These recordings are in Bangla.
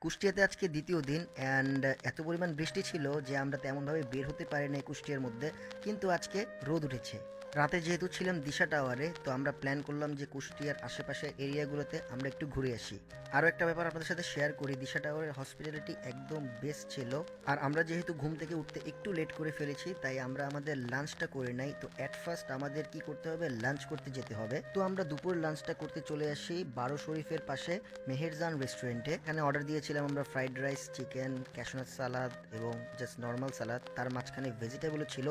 কুষ্টিয়াতে আজকে দ্বিতীয় দিন অ্যান্ড এত পরিমাণ বৃষ্টি ছিল যে আমরা তেমনভাবে বের হতে পারি না কুষ্টিয়ার মধ্যে, কিন্তু আজকে রোদ উঠেছে। রাতে যেহেতু ছিলাম দিশা টাওয়ারে, তো আমরা প্ল্যান করলাম যে কুষ্টিয়ার আশেপাশের এরিয়াগুলোতে আমরা একটু ঘুরে আসি। আরও একটা ব্যাপার আপনাদের সাথে শেয়ার করি, দিশা টাওয়ারের হসপিটালিটি একদম বেস্ট ছিল। আর আমরা যেহেতু ঘুম থেকে উঠতে একটু লেট করে ফেলেছি, তাই আমরা আমাদের লাঞ্চটা করে নাই। তো অ্যাট ফার্স্ট আমাদের কি করতে হবে? লাঞ্চ করতে যেতে হবে। তো আমরা দুপুর লাঞ্চটা করতে চলে আসি বারো শরীফের পাশে মেহেরজান রেস্টুরেন্টে এখানে অর্ডার দিয়েছিলাম আমরা fried rice chicken cashew nut salad এবং জাস্ট নর্মাল সালাদ তার মাঝখানে ভেজিটেবলও ছিল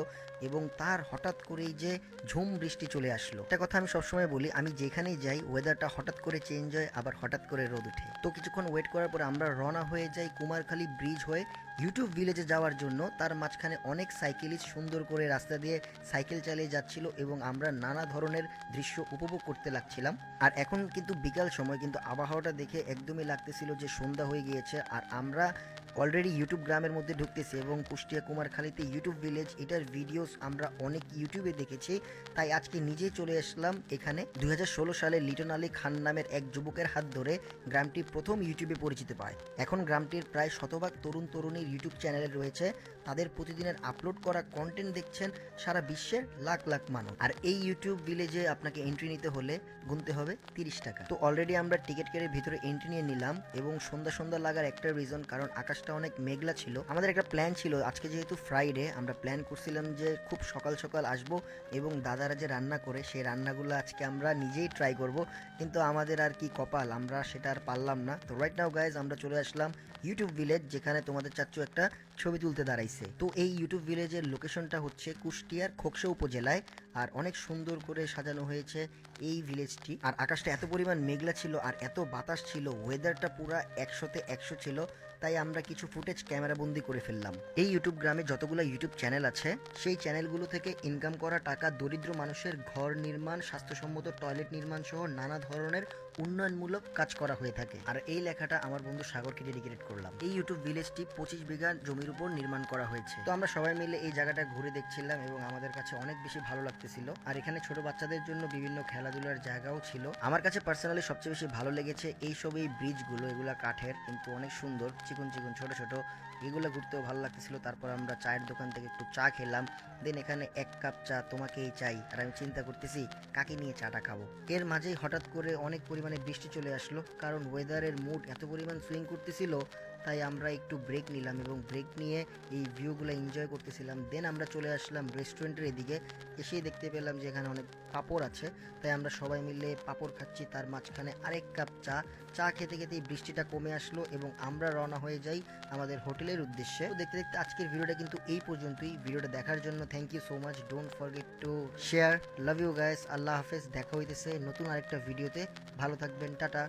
এবং তার হঠাৎ করেই যে ঝুম বৃষ্টি চলে আসলো। একটা কথা আমি সবসময় বলি, আমি যেখানেই যাই ওয়েদারটা হঠাৎ করে চেঞ্জ হয়, আবার হঠাৎ করে রোদ উঠে তো কিছুক্ষণ ওয়েট করার পর আমরা রওনা হয়ে যাই কুমারখালী ব্রিজ হয়ে ইউটিউব ভিলেজে যাওয়ার জন্য তার মাঝখানে অনেক সাইকেলিস্ট সুন্দর করে রাস্তা দিয়ে সাইকেল চালিয়ে যাচ্ছিল এবং আমরা নানা ধরনের দৃশ্য উপভোগ করতে লাগছিলাম। আর এখন কিন্তু বিকাল সময়, কিন্তু আবহাওয়াটা দেখে একদমই লাগতেছিল যে সন্ধ্যা হয়ে গিয়েছে। আর আমরা অলরেডি ইউটিউব গ্রামের মধ্যে ঢুকতেছি এবং কুষ্টিয়া কুমারখালীতে ইউটিউব ভিলেজ এটার ভিডিওস আমরা অনেক ইউটিউবে দেখেছি। তাই আজকে নিজেই চলে আসলাম এখানে। দুই হাজার ষোলো সালে লিটন আলী খান নামের এক যুবকের হাত ধরে গ্রামটি প্রথম ইউটিউবে পরিচিত পায়। এখন গ্রামটির প্রায় শতভাগ তরুণ তরুণীর ইউটিউব চ্যানেলে রয়েছে। তাদের প্রতিদিনের আপলোড করা কন্টেন্ট দেখছেন সারা বিশ্বের লাখ লাখ মানুষ। আর এই ইউটিউব ভিলেজে আপনাকে এন্ট্রি নিতে হলে গুনতে হবে তিরিশ টাকা। তো অলরেডি আমরা টিকিট কেটে ভিতরে এন্ট্রি নিয়ে নিলাম এবং সন্ধ্যা সন্ধ্যা লাগার একটা রিজন কারণ আকাশটা অনেক মেঘলা ছিল। আমাদের একটা প্ল্যান ছিল, আজকে যেহেতু ফ্রাইডে আমরা প্ল্যান করছিলাম যে খুব সকাল সকাল আসব এবং দাদারা যে রান্না করে, সেই রান্নাগুলো আজকে আমরা নিজেই ট্রাই করব। কিন্তু আমাদের আর কি কপাল, আমরা সেটা আর পারলাম না। তো রাইট নাও গাইজ আমরা চলে আসলাম ইউটিউব ভিলেজ যেখানে তোমাদের চাচ্চু একটা ছবি তুলতে দাঁড়াইছে। তো এই ইউটিউব ভিলেজের লোকেশনটা হচ্ছে কুষ্টিয়ার খোকসা উপজেলায়। আর অনেক সুন্দর করে সাজানো হয়েছে এই ভিলেজটি আর আকাশটা এত পরিমাণ মেঘলা ছিল আর এত বাতাস ছিল ওয়েদারটা পুরা একশোতে একশো ছিল, তাই আমরা কিছু ফুটেজ ক্যামেরা বন্দি করে ফেললাম। এই ইউটিউব গ্রামে যতগুলো ইউটিউব চ্যানেল আছে, সেই চ্যানেলগুলো থেকে ইনকাম করা টাকা দরিদ্র মানুষের ঘর নির্মাণ, স্বাস্থ্যসম্মত টয়লেট নির্মাণ সহ নানা ধরনের উন্নয়নমূলক কাজ করা হয়ে থাকে। আর এই লেখাটা আমার বন্ধু সাগরকে ডেডিকেট করলাম। এই ইউটিউব ভিলেজটি পঁচিশ বিঘা জমির উপর নির্মাণ করা হয়েছে। তো আমরা সবাই মিলে এই জায়গাটা ঘুরে দেখছিলাম এবং আমাদের কাছে অনেক বেশি ভালো লাগতেছিল। আর এখানে ছোট বাচ্চাদের জন্য বিভিন্ন খেলাধুলার জায়গাও ছিল। আমার কাছে পার্সোনালি সবচেয়ে বেশি ভালো লেগেছে এই সব এই ব্রিজগুলো এগুলা কাঠের, কিন্তু অনেক সুন্দর, চিকন চিকন, ছোট ছোট, এগুলো ঘুরতেও ভালো লাগতেছিল। তারপর আমরা চায়ের দোকান থেকে একটু চা খেলাম। দেন এখানে এক কাপ চা তোমাকেই চাই। আর আমি চিন্তা করতেছি, কাকে নিয়ে চাটা খাব? এর মাঝেই হঠাৎ করে অনেক পরিমাণে বৃষ্টি চলে আসলো। কারণ ওয়েদারের মুড এত পরিমাণ সুইং করতেছিল তাই আমরা একটু ব্রেক নিলাম এবং ব্রেক নিয়ে এই ভিউগুলো এনজয় করতেছিলাম। দেন আমরা চলে আসলাম রেস্টুরেন্টের এদিকে। এসেই দেখতে পেলাম যে এখানে অনেক পাপড় আছে। তাই আমরা সবাই মিলে পাপড় খাচ্ছি। তার মাঝখানে আরেক কাপ চা। চা খেতে খেতেই বৃষ্টিটা কমে আসলো এবং আমরা রওনা হয়ে যাই আমাদের হোটেলের উদ্দেশ্যে। দেখতে দেখতে আজকের ভিডিওটা কিন্তু এই পর্যন্তই। ভিডিওটা দেখার জন্য thank you so much don't forget to share love you guys আল্লাহ হাফেজ। দেখা হইতেছে নতুন আরেকটা ভিডিওতে। ভালো থাকবেন। টাটা।